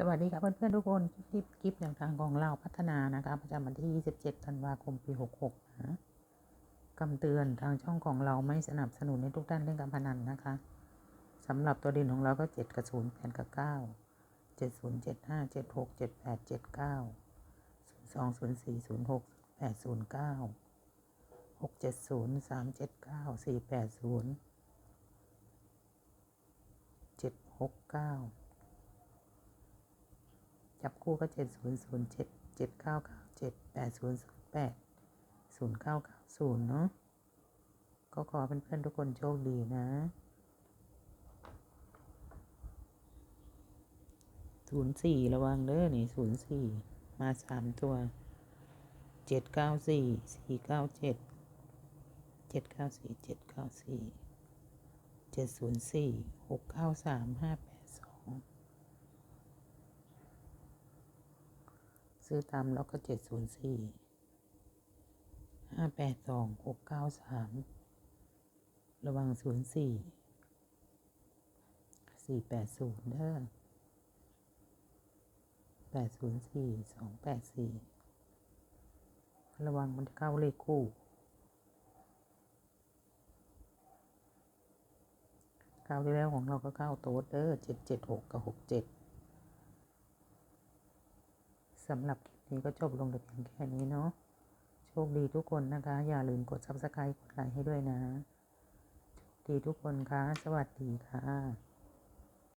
สวัสดีครับเพื่อนๆทุกคนคลิปคลิปแนวทางของเราพัฒนานะคะประจำวันที่ 27 ธันวาคม ปี 66นะคำเตือนทางช่องของเราไม่สนับสนุนให้ทุกท่านเล่นการพนันนะคะสำหรับตัวด่นของเราก็ 7 กับ 0 8 กับ 9 7 0 7 5 7 6 7 8 7 9 0 2 0 4 0 6 8 0 9 6 7 0 3 7 9 4 8 0 7 6 9 จับคู่ก็เจ็ดศูนย์ศูนย์เจ็ดเจ็ดเก้าเก้าเจ็ดแปดศูนย์แปดศูนย์เก้าเก้าศูนย์เนาะก็ขอเพื่อนๆทุกคนโชคดีนะศูนย์สี่ระวังเด้อนี่ศูนย์สี่มาสามตัวเจ็ดเก้าสี่สี่เก้าเจ็ดเจ็ดเก้าสี่เจ็ดเก้าสี่เจ็ดศูนย์สี่หกเก้าสามห้าแปดสอง ซื้อตามแล้วก็เจ็ดศูนย์สี่ห้าแปดสองหกเก้าสามระวังศูนย์สี่สี่แปดศูนย์เด้อแปดศูนย์สี่สองแปดสี่ระวังมันจะเข้าเลขคู่คราวที่แล้วของเราก็เข้าโต๊ดเด้อเจ็ดเจ็ดหกกับหกเจ็ด สำหรับคลิปนี้ก็จบลงแต่เพียงแค่นี้เนาะโชคดีทุกคนนะคะ อย่าลืมกด subscribe กดไลค์ให้ด้วยนะ โชคดีทุกคนค่ะ สวัสดีค่ะ